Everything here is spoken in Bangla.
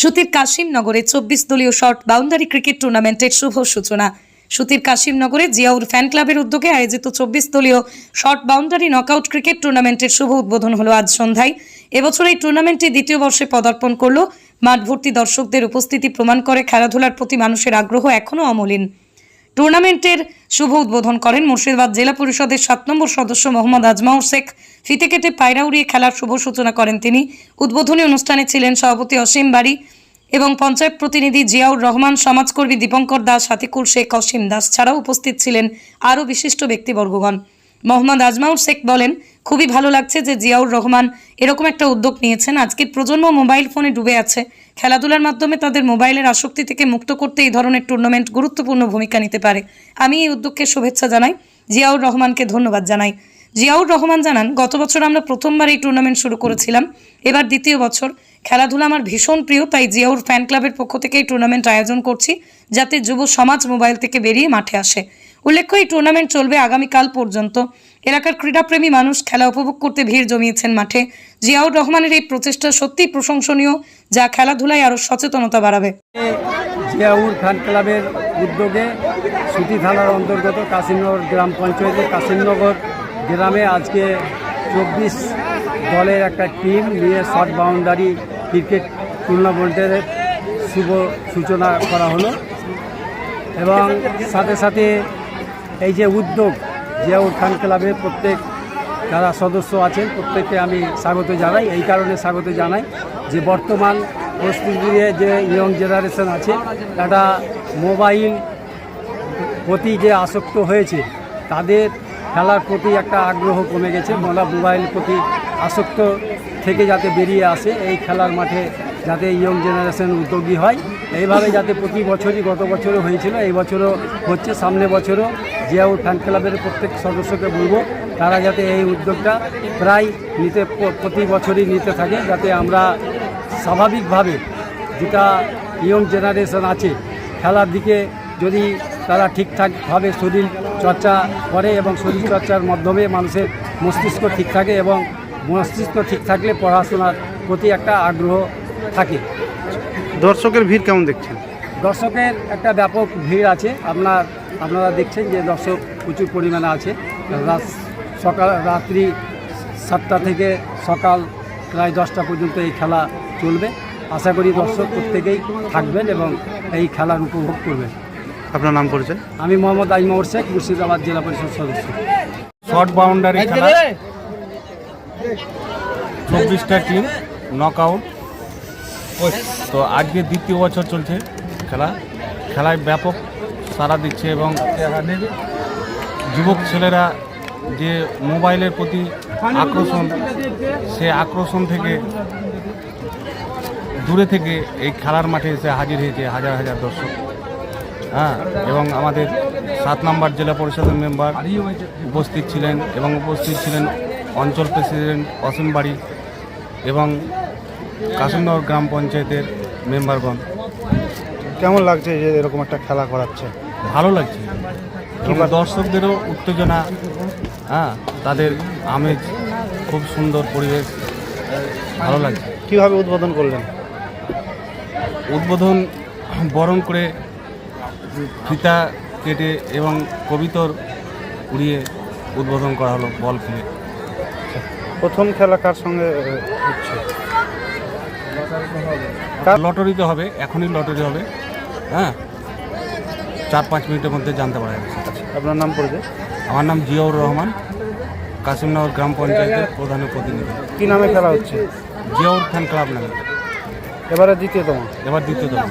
সুতির কাশিমনগরে চব্বিশ দলীয় শর্ট বাউন্ডারি ক্রিকেট টুর্নামেন্টের শুভ সূচনা। সুতির কাশিমনগরে জিয়াউর ফ্যান ক্লাবের উদ্যোগে আয়োজিত চব্বিশ দলীয় শর্ট বাউন্ডারি নকআউট ক্রিকেট টুর্নামেন্টের শুভ উদ্বোধন হল আজ সন্ধ্যায়। এবছর এই টুর্নামেন্টটি দ্বিতীয় বর্ষে পদার্পণ করল। মাঠ ভর্তি দর্শকদের উপস্থিতি প্রমাণ করে খেলাধুলার প্রতি মানুষের আগ্রহ এখনও অমলিন। টুর্নামেন্টের শুভ উদ্বোধন করেন মুর্শিদাবাদ জেলা পরিষদের সাত নম্বর সদস্য মোহাম্মদ আজমাউর শেখ। ফিতে কেটে পায়রা উড়িয়ে খেলার শুভ সূচনা করেন তিনি। উদ্বোধনী অনুষ্ঠানে ছিলেন সভাপতি অসীম বাড়ি এবং পঞ্চায়েত প্রতিনিধি জিয়াউর রহমান, সমাজকর্মী দীপঙ্কর দাস হাতিকুল শেখ, অসীম দাস ছাড়াও উপস্থিত ছিলেন আরও বিশিষ্ট ব্যক্তিবর্গগণ। মোহাম্মদ আজমাউর শেখ বলেন খুবই ভালো লাগছে যে জিয়াউর রহমান এরকম একটা উদ্যোগ নিয়েছেন। আজকের প্রজন্ম মোবাইল ফোনে ডুবে আছে। খেলাধুলার মাধ্যমে তাদের মোবাইলের আসক্তি থেকে মুক্ত করতে এই ধরনের টুর্নামেন্ট গুরুত্বপূর্ণ ভূমিকা নিতে পারে। আমি এই উদ্যোগকে শুভেচ্ছা জানাই। জিয়াউর রহমানকে ধন্যবাদ জানাই। জিয়াউর রহমান জানান, গত বছর আমরা প্রথমবার এই টুর্নামেন্ট শুরু করেছিলাম। এবার দ্বিতীয় বছর। খেলাধুলা আমার ভীষণ প্রিয়, তাই জিয়াউর ফ্যান ক্লাবের পক্ষ থেকে এই টুর্নামেন্ট আয়োজন করছি যাতে যুব সমাজ মোবাইল থেকে বেরিয়ে মাঠে আসে। উল্লেখ্য, এই টুর্নামেন্ট চলবে আগামীকাল পর্যন্ত। এলাকার ক্রীড়াপ্রেমী মানুষ খেলা উপভোগ করতে ভিড় জমিয়েছেন মাঠে। জিয়াউর রহমানের এই প্রচেষ্টা সত্যিই প্রশংসনীয়, যা খেলাধুলায় আরও সচেতনতা বাড়াবে। জিয়াউর ফ্যান ক্লাবের উদ্যোগে সুতি থানার অন্তর্গত কাশিমনগর গ্রাম পঞ্চায়েতের কাশিমনগর গ্রামে আজকে চব্বিশ দলের একটা টিম নিয়ে শর্ট বাউন্ডারি ক্রিকেট টুর্নামেন্টের শুভ সূচনা করা হলো। এবং সাথে সাথে এই যে উদ্যোগ জিয়াউর ফ্যান ক্লাবের প্রত্যেক যারা সদস্য আছেন, প্রত্যেককে আমি স্বাগত জানাই। এই কারণে স্বাগত জানাই যে বর্তমান পরিস্থিতিতে যে ইয়ং জেনারেশন আছে, তারা মোবাইল প্রতি যে আসক্ত হয়েছে, তাদের খেলার প্রতি একটা আগ্রহ কমে গেছে মোলা মোবাইল প্রতি আসক্ত থেকে যাতে বেরিয়ে আসে, এই খেলার মাঠে যাতে ইয়ং জেনারেশন উদ্যোগী হয়। এইভাবে যাতে প্রতি বছরই গত বছরও হয়েছিল, এই বছরও হচ্ছে, সামনে বছরও জিয়াউর ফ্যান ক্লাবের প্রত্যেক সদস্যকে বলব, তারা যাতে এই উদ্যোগটা প্রায় নিতে, প্রতি বছরই নিতে থাকে, যাতে আমরা স্বাভাবিকভাবে যেটা ইয়ং জেনারেশন আছে, খেলার দিকে যদি তারা ঠিকঠাকভাবে শরীর চর্চা করে এবং শরীর চর্চার মাধ্যমে মানুষের মস্তিষ্ক ঠিক থাকে এবং মস্তিষ্ক ঠিক থাকলে পড়াশোনার প্রতি একটা আগ্রহ থাকে। দর্শকের ভিড় কেমন দেখছেন? দর্শকের একটা ব্যাপক ভিড় আছে। আপনার আপনারা দেখছেন যে দর্শক প্রচুর পরিমাণে আছে। রাত সকাল রাত্রি সাতটা থেকে সকাল প্রায় দশটা পর্যন্ত এই খেলা চলবে। আশা করি দর্শক প্রত্যেকেই থাকবেন এবং এই খেলার উপভোগ করবেন। আপনার নাম পরিচয়? আমি মোহাম্মদ আইমাউর শেখ মুর্শিদাবাদ জেলা পরিষদ সদস্য। শর্ট বাউন্ডারি খেলা। চব্বিশটা টিম নক আউট তো আজকে দ্বিতীয় বছর চলছে খেলা। খেলায় ব্যাপক সাড়া দিচ্ছে এবং যুবক ছেলেরা যে মোবাইলের প্রতি আকর্ষণ সে আকর্ষণ থেকে দূরে থেকে এই খেলার মাঠে এসে হাজির হয়েছে হাজার হাজার দর্শক। হ্যাঁ এবং আমাদের সাত নম্বর জেলা পরিষদের মেম্বার উপস্থিত ছিলেন এবং উপস্থিত ছিলেন অঞ্চল প্রেসিডেন্ট অসীম বাড়ি এবং কাশিমনগর গ্রাম পঞ্চায়েতের মেম্বারগণ। কেমন লাগছে যে এরকম একটা খেলা করাচ্ছে? ভালো লাগছে। দর্শকদেরও উত্তেজনা হ্যাঁ তাদের আমেজ খুব সুন্দর পরিবেশ ভালো লাগছে। কীভাবে উদ্বোধন করলেন? উদ্বোধন বরণ করে ফিতা কেটে এবং কবিতর উড়িয়ে উদ্বোধন করা হলো বল খেলে। প্রথম খেলা কার সঙ্গে হচ্ছে? লটারিতে হবে এখনই লটারি হবে। হ্যাঁ? চার পাঁচ মিনিটের মধ্যে জানতে পারা যাবে। আপনার নাম পরিচয় আমার নাম জিয়াউর রহমান কাশিমনগর গ্রাম পঞ্চায়েতের প্রধান প্রতিনিধি। কি নামে খেলা হচ্ছে? জিয়াউর ফ্যান ক্লাব নামে। এবারে দ্বিতীয়তম। এবার দ্বিতীয়তম।